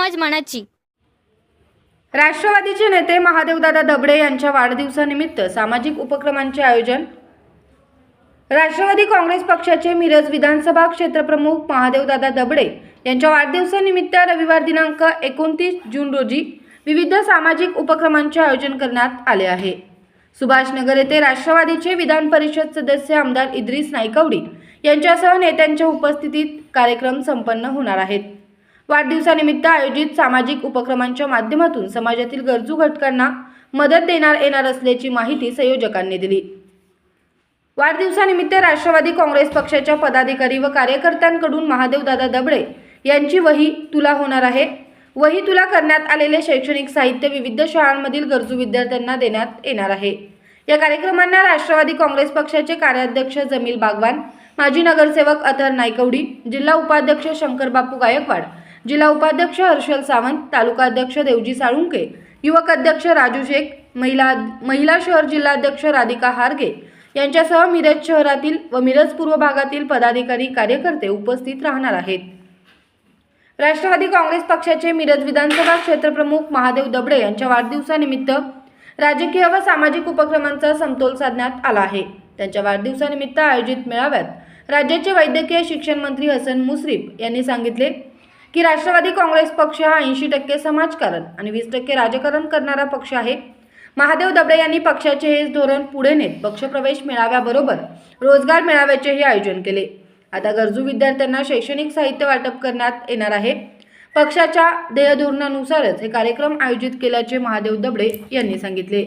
मनाची. राष्ट्रवादीचे नेते महादेवदादा दबडे यांच्या वाढदिवसानिमित्त सामाजिक उपक्रमांचे आयोजन. राष्ट्रवादी काँग्रेस पक्षाचे मिरज विधानसभा क्षेत्रप्रमुख महादेवदादा दबडे यांच्या वाढदिवसानिमित्त रविवार दिनांक एकोणतीस जून रोजी विविध सामाजिक उपक्रमांचे आयोजन करण्यात आले आहे. सुभाषनगर येथे राष्ट्रवादीचे विधान परिषद सदस्य आमदार इद्रिस नायकवडी यांच्यासह नेत्यांच्या उपस्थितीत कार्यक्रम संपन्न होणार आहेत. वाढदिवसानिमित्त आयोजित सामाजिक उपक्रमांच्या माध्यमातून समाजातील गरजू घटकांना मदत देणार येणार असल्याची माहिती संयोजकांनी दिली. वाढदिवसानिमित्त राष्ट्रवादी काँग्रेस पक्षाच्या पदाधिकारी व कार्यकर्त्यांकडून महादेवदादा दबडे यांची वही तुला होणार आहे. वही तुला करण्यात आलेले शैक्षणिक साहित्य विविध शाळांमधील गरजू विद्यार्थ्यांना देण्यात येणार आहे. या कार्यक्रमांना राष्ट्रवादी काँग्रेस पक्षाचे कार्याध्यक्ष जमील बागवान माजी नगरसेवक अथर नायकवडी जिल्हा उपाध्यक्ष शंकरबापू गायकवाड जिल्हा उपाध्यक्ष हर्षल सावंत तालुका अध्यक्ष देवजी साळुंके युवक अध्यक्ष राजू शेख महिला महिला शहर जिल्हाध्यक्ष राधिका हारगे यांच्यासह मिरज शहरातील व मिरज पूर्व भागातील पदाधिकारी कार्यकर्ते उपस्थित राहणार आहेत. राष्ट्रवादी काँग्रेस पक्षाचे मिरज विधानसभा क्षेत्रप्रमुख महादेव दबडे यांच्या वाढदिवसानिमित्त राजकीय व सामाजिक उपक्रमांचा समतोल साधण्यात आला आहे. त्यांच्या वाढदिवसानिमित्त आयोजित मेळाव्यात राज्याचे वैद्यकीय शिक्षण मंत्री हसन मुश्रीफ यांनी सांगितले की राष्ट्रवादी काँग्रेस पक्ष हा ऐंशी टक्के समाजकारण आणि वीस टक्के राजकारण करणारा पक्ष आहे. महादेव दबडे यांनी पक्षाचे हे धोरण पुढे नेत पक्षप्रवेश मेळाव्याबरोबर रोजगार मेळाव्याचेही आयोजन केले. आता गरजू विद्यार्थ्यांना शैक्षणिक साहित्य वाटप करण्यात येणार आहे. पक्षाच्या ध्येयधोरणानुसारच हे कार्यक्रम आयोजित केल्याचे महादेव दबडे यांनी सांगितले.